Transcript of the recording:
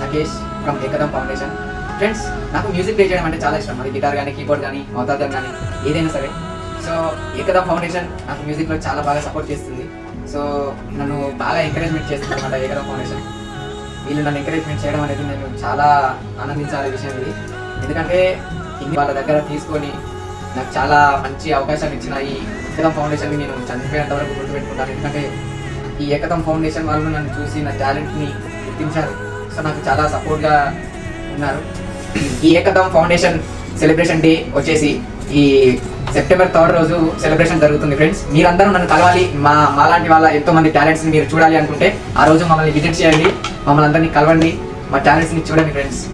Rajesh from Ekadam foundation friends నాకు music play చేయడం అంటే చాలా ఇష్టం. అది గిటార్ కానీ కీబోర్డ్ కానీ అవతారం కానీ ఏదైనా సరే. సో ఏకదం ఫౌండేషన్ నాకు మ్యూజిక్లో చాలా బాగా సపోర్ట్ చేస్తుంది. సో నన్ను బాగా ఎంకరేజ్మెంట్ చేస్తుంది అనమాట ఏకదం ఫౌండేషన్ వీళ్ళు నన్ను ఎంకరేజ్మెంట్ చేయడం అనేది నేను చాలా ఆనందించాలి విషయం ఇది. ఎందుకంటే ఇన్ని వాళ్ళ దగ్గర తీసుకొని నాకు చాలా మంచి అవకాశం ఇచ్చిన ఈ ఏకదం ఫౌండేషన్ని నేను చనిపోయేంత వరకు గుర్తుపెట్టుకుంటాను. ఎందుకంటే ఈ ఏకతం ఫౌండేషన్ వాళ్ళు నన్ను చూసి నా టాలెంట్ని గుర్తించారు. సో నాకు చాలా సపోర్ట్గా ఉన్నారు. ఈ ఏకతం ఫౌండేషన్ సెలబ్రేషన్ డే వచ్చేసి ఈ సెప్టెంబర్ థర్డ్ రోజు సెలబ్రేషన్ జరుగుతుంది ఫ్రెండ్స్. మీరందరూ నన్ను కలవాలి. మా మాలాంటి వాళ్ళ ఎంతో మంది టాలెంట్స్ని మీరు చూడాలి అనుకుంటే ఆ రోజు మమ్మల్ని విజిట్ చేయండి. మమ్మల్ని అందరినీ కలవండి. మా టాలెంట్స్ని చూడండి ఫ్రెండ్స్.